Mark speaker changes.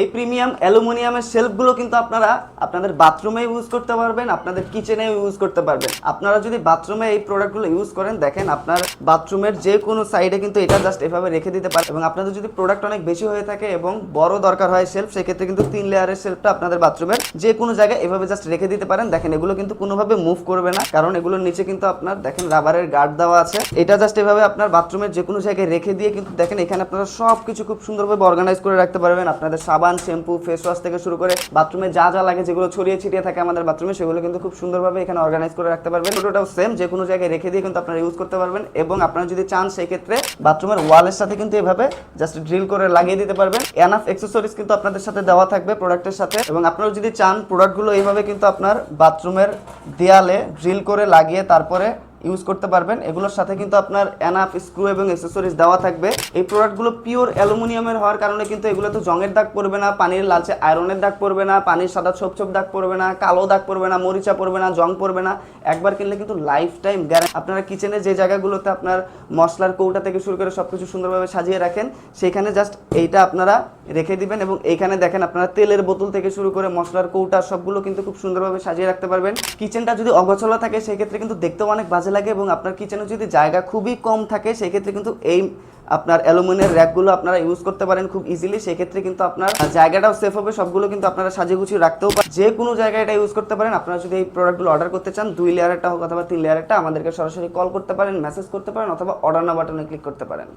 Speaker 1: এই প্রিমিয়াম অ্যালুমিনিয়ামের শেলফগুলো কিন্তু আপনারা আপনাদের বাথরুমে ইউজ করতে পারবেন, আপনাদের কিচেনে ইউজ করতে পারবেন। আপনারা যদি বাথরুমে এই প্রোডাক্টগুলো ইউজ করেন, দেখেন আপনার বাথরুমের যে কোনো সাইডে কিন্তু এটা জাস্ট এভাবে রেখে দিতে পারেন এবং আপনাদের যদি প্রোডাক্ট অনেক বেশি হয়ে থাকে এবং বড় দরকার হয় শেলফ সেক্ষেত্রে কিন্তু তিন লেয়ারের শেলফটা আপনাদের বাথরুমের যে কোনো জায়গায় এভাবে জাস্ট রেখে দিতে পারেন। দেখেন, এগুলো কিন্তু কোনোভাবে মুভ করবে না, কারণ এগুলোর নিচে কিন্তু আপনার, দেখেন, রাবারের গার্ড দেওয়া আছে। এটা জাস্ট এভাবে আপনার বাথরুমের যে কোনো জায়গায় রেখে দিয়ে কিন্তু দেখেন, এখানে আপনারা সব কিছু খুব সুন্দরভাবে অর্গানাইজ করে রাখতে পারবেন। আপনাদের সাবান শ্যাম্পু ফেস ওয়াশ থেকে শুরু করে বাথরুমে যা যা লাগে যেগুলো ছড়িয়ে ছিটিয়ে থাকে আমাদের বাথরুমে, সেগুলো কিন্তু খুব সুন্দরভাবে এখানে অর্গানাইজ করে রাখতে পারবেন। ছোটোটাও সেম যে কোনো জায়গায় রেখে দিয়ে কিন্তু আপনারা ইউজ করতে পারবেন এবং আপনারা যদি চান সেই ক্ষেত্রে বাথরুমের ওয়ালের সাথে কিন্তু এভাবে জাস্ট ড্রিল করে লাগিয়ে দিতে পারবেন। এনাফ এক্সেসরিজ কিন্তু আপনাদের সাথে দেওয়া থাকবে প্রোডাক্টের সাথে এবং আপনারা যদি চান প্রোডাক্টগুলো এইভাবে কিন্তু আপনার বাথরুমের দেয়ালে ড্রিল করে লাগিয়ে তারপরে ইউজ করতে পারবেন। এগুলোর সাথে কিন্তু আপনার এনাফ স্ক্রু এবং অ্যাক্সেসরিজ দেওয়া থাকবে। এই প্রোডাক্টগুলো পিওর অ্যালুমিনিয়ামের হওয়ার কারণে কিন্তু এগুলো তো জংয়ের দাগ পড়বে না, পানির লালচে আয়রনের দাগ পড়বে না, পানির সাদা ছোপ ছোপ দাগ পড়বে না, কালো দাগ পড়বে না, মরিচা পড়বে না, জং পড়বে না। একবার কিনলে কিন্তু লাইফ টাইম গ্যারান্টি আপনারা কিচেনে যে জায়গাগুলোতে আপনার মশলার কৌটা থেকে শুরু করে সব কিছু সুন্দরভাবে সাজিয়ে রাখেন, সেখানে জাস্ট এইটা আপনারা রেখে দিবেন এবং এখানে দেখেন আপনারা তেলের বোতল থেকে শুরু করে মশলার কৌটা সবগুলো কিন্তু খুব সুন্দরভাবে সাজিয়ে রাখতে পারবেন। কিচেনটা যদি অগোছলা থাকে, সেক্ষেত্রে কিন্তু দেখতেও অনেক বাজে লাগে এবং আপনার কিচেনে যদি জায়গা খুবই কম থাকে, সেক্ষেত্রে কিন্তু এই আপনার অ্যালুমিনিয়াম র্যাকগুলো আপনারা ইউজ করতে পারেন খুব ইজিলি সেক্ষেত্রে কিন্তু আপনার জায়গাটাও সেফ হবে, সবগুলো কিন্তু আপনারা সাজিয়ে গুছিয়ে রাখতেও পারেন যে কোনো জায়গায় এটা ইউজ করতে পারেন। আপনারা যদি এই প্রোডাক্টগুলো অর্ডার করতে চান, দুই লেয়ারেরটা হোক অথবা তিন লেয়ারেরটা আমাদেরকে সরাসরি কল করতে পারেন মেসেজ করতে পারেন অথবা অর্ডার না বাটনে ক্লিক করতে পারেন।